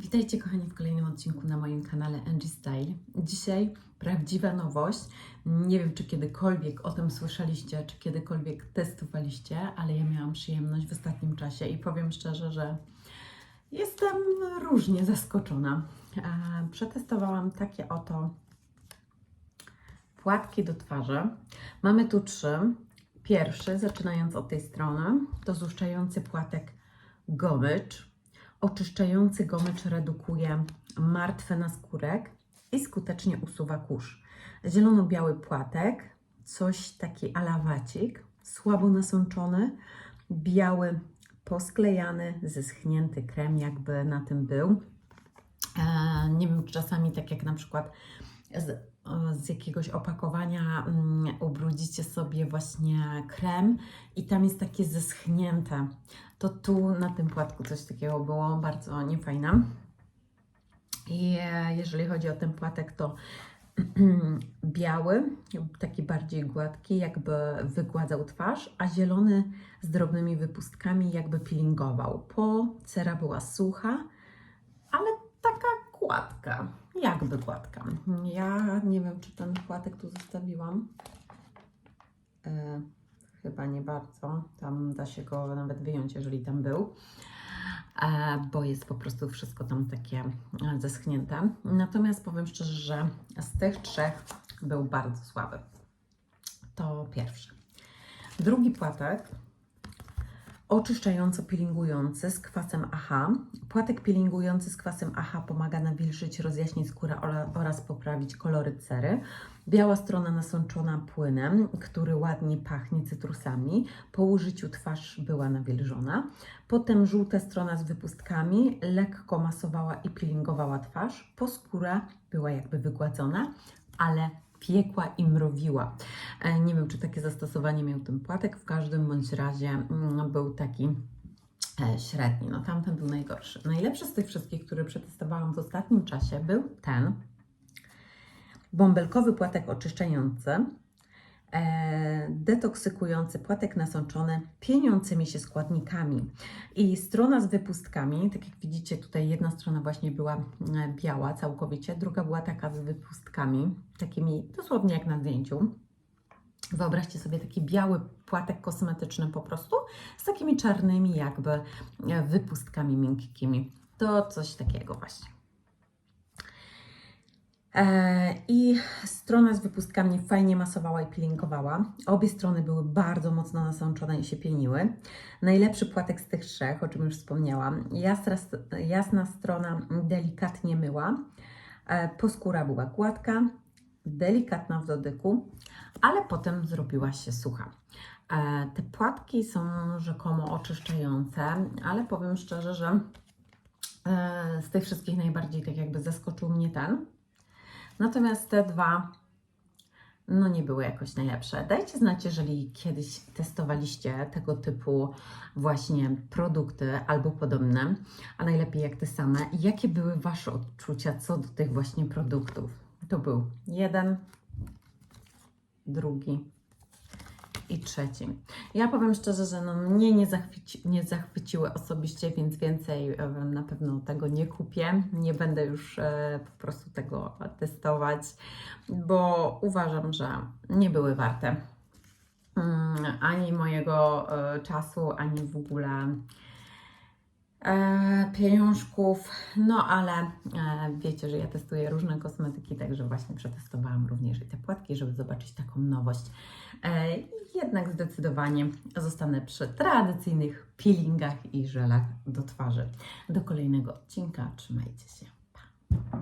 Witajcie kochani w kolejnym odcinku na moim kanale Angie Style. Dzisiaj prawdziwa nowość. Nie wiem, czy kiedykolwiek o tym słyszeliście, czy kiedykolwiek testowaliście, ale ja miałam przyjemność w ostatnim czasie i powiem szczerze, że jestem różnie zaskoczona. Przetestowałam takie oto płatki do twarzy. Mamy tu trzy. Pierwszy, zaczynając od tej strony, to złuszczający płatek gomycz. Oczyszczający gomycz redukuje martwy naskórek i skutecznie usuwa kurz. Zielono-biały płatek, coś taki alawacik, słabo nasączony, biały posklejany, zeschnięty krem jakby na tym był. E, nie wiem, czasami tak jak na przykład z, z jakiegoś opakowania mm, ubrudzicie sobie właśnie krem i tam jest takie zeschnięte. To tu na tym płatku coś takiego było bardzo niefajne. I e, jeżeli chodzi o ten płatek, to biały, taki bardziej gładki, jakby wygładzał twarz, a zielony z drobnymi wypustkami jakby peelingował. Po cera była sucha, ale taka gładka, jakby gładka. Ja nie wiem, czy ten płatek tu zostawiłam. E, chyba nie bardzo. Tam da się go nawet wyjąć, jeżeli tam był. E, bo jest po prostu wszystko tam takie e, zeschnięte. Natomiast powiem szczerze, że z tych trzech był bardzo słaby. To pierwszy. Drugi płatek oczyszczająco peelingujący z kwasem AHA. Płatek peelingujący z kwasem AHA pomaga nawilżyć, rozjaśnić skórę oraz poprawić kolory cery. Biała strona nasączona płynem, który ładnie pachnie cytrusami. Po użyciu twarz była nawilżona. Potem żółta strona z wypustkami lekko masowała i peelingowała twarz. Po skóra była jakby wygładzona, ale piekła i mrowiła. E, Nie wiem, czy takie zastosowanie miał ten płatek. W każdym bądź razie mm, był taki e, średni. No tamten był najgorszy. Najlepszy z tych wszystkich, które przetestowałam w ostatnim czasie, był ten bąbelkowy płatek oczyszczający, detoksykujący płatek nasączony pieniącymi się składnikami. I strona z wypustkami, tak jak widzicie, tutaj jedna strona właśnie była e, biała całkowicie, druga była taka z wypustkami, takimi dosłownie jak na zdjęciu. Wyobraźcie sobie taki biały płatek kosmetyczny po prostu z takimi czarnymi jakby e, wypustkami miękkimi. To coś takiego właśnie. E, I strona z wypustkami fajnie masowała i peelingowała. Obie strony były bardzo mocno nasączone i się pieniły. Najlepszy płatek z tych trzech, o czym już wspomniałam. Jasna, jasna strona delikatnie myła. E, Poskóra była gładka, delikatna w dotyku, ale potem zrobiła się sucha. E, Te płatki są rzekomo oczyszczające, ale powiem szczerze, że z tych wszystkich najbardziej tak jakby zaskoczył mnie ten. Natomiast te dwa, no nie były jakoś najlepsze. Dajcie znać, jeżeli kiedyś testowaliście tego typu właśnie produkty albo podobne, a najlepiej jak te same. Jakie były Wasze odczucia co do tych właśnie produktów? To był jeden, drugi i trzeci. Ja powiem szczerze, że no mnie nie, zachwyci, nie zachwyciły osobiście, więc więcej e, na pewno tego nie kupię. Nie będę już e, po prostu tego testować, bo uważam, że nie były warte mm, ani mojego e, czasu, ani w ogóle pieniążków. No ale e, wiecie, że ja testuję różne kosmetyki, także właśnie przetestowałam również i te płatki, żeby zobaczyć taką nowość. E, jednak zdecydowanie zostanę przy tradycyjnych peelingach i żelach do twarzy. Do kolejnego odcinka. Trzymajcie się. Pa.